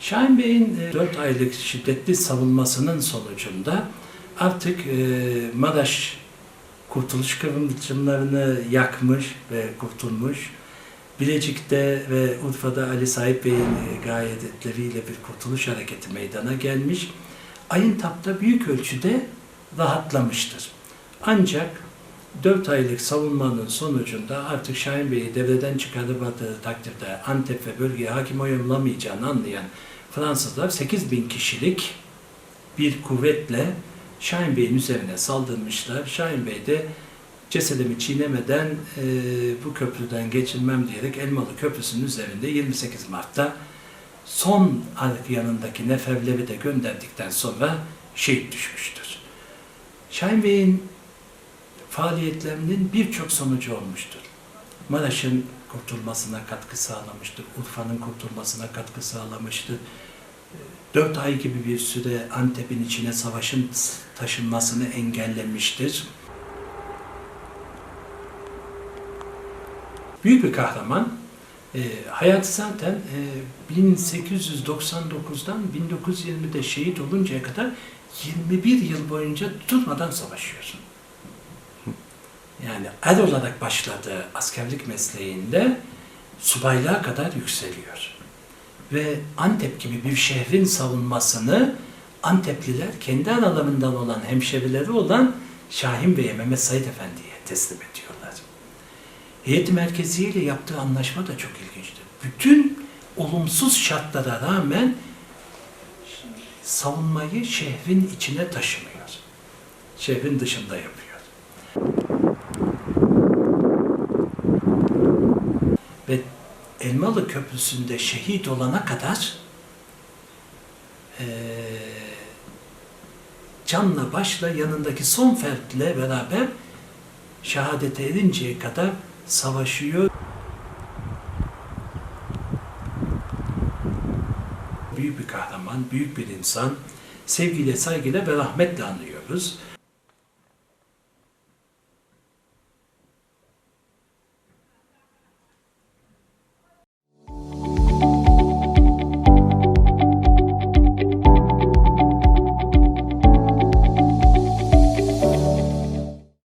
Şahin Bey'in 4 aylık şiddetli savunmasının sonucunda artık e, Madaş kurtuluş kıvılcımlarını yakmış ve kurtulmuş. Bilecik'te ve Urfa'da Ali Sahip Bey'in e, gayretleriyle bir kurtuluş hareketi meydana gelmiş. Ayıntap'ta büyük ölçüde rahatlamıştır. Ancak 4 aylık savunmanın sonucunda artık Şahin Bey'i devreden çıkarılmadığı takdirde Antep ve bölgeye hakim olamayacağını anlayan Fransızlar 8 bin kişilik bir kuvvetle Şahin Bey'in üzerine saldırmışlar. Şahin Bey de cesedimi çiğnemeden e, bu köprüden geçirmem diyerek Elmalı Köprüsü'nün üzerinde 28 Mart'ta son yanındaki neferleri de gönderdikten sonra şehit düşmüştür. Şahin Bey'in faaliyetlerinin birçok sonucu olmuştur. Maraş'ın kurtulmasına katkı sağlamıştır. Urfa'nın kurtulmasına katkı sağlamıştır. Dört ay gibi bir süre Antep'in içine savaşın taşınmasını engellemiştir. Büyük bir kahraman. E, hayatı zaten e, 1899'dan 1920'de şehit oluncaya kadar 21 yıl boyunca durmadan savaşıyor. Yani er olarak başladığı askerlik mesleğinde subaylığa kadar yükseliyor. Ve Antep gibi bir şehrin savunmasını Antepliler kendi aralarından olan hemşerileri olan Şahin Bey'e, Mehmet Said Efendi'ye teslim ediyorlar. Heyet Merkezi ile yaptığı anlaşma da çok ilginçtir. Bütün olumsuz şartlara rağmen savunmayı şehrin içine taşımıyor. Şehrin dışında yapıyor. Ve Elmalı Köprüsü'nde şehit olana kadar eee, canla başla yanındaki son fertle beraber şehadete erinceye kadar savaşıyor. Büyük bir kahraman, büyük bir insan. Sevgiyle, saygıyla ve rahmetle anıyoruz.